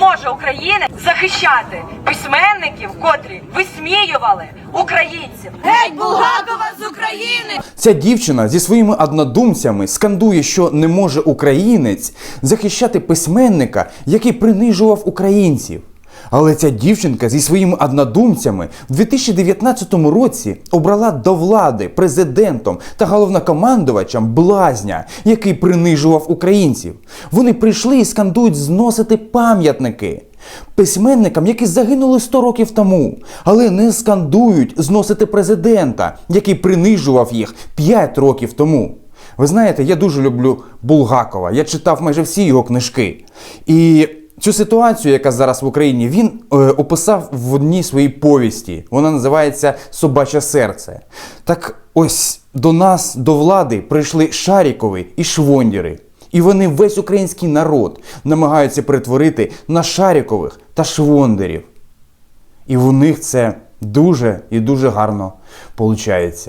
Може України захищати письменників, котрі висміювали українців. Геть Булгакова з України! Ця дівчина зі своїми однодумцями скандує, що не може українець захищати письменника, який принижував українців. Але ця дівчинка зі своїми однодумцями в 2019 році обрала до влади президентом та головнокомандувачем блазня, який принижував українців. Вони прийшли і скандують зносити пам'ятники письменникам, які загинули 100 років тому, але не скандують зносити президента, який принижував їх 5 років тому. Ви знаєте, я дуже люблю Булгакова. Я читав майже всі його книжки. І цю ситуацію, яка зараз в Україні, він е, описав в одній своїй повісті. Вона називається Собаче серце. Так ось до нас, до влади, прийшли Шарікови і Швондіри. І вони весь український народ намагаються перетворити на Шарікових та Швондерів. І у них це дуже і дуже гарно виходить.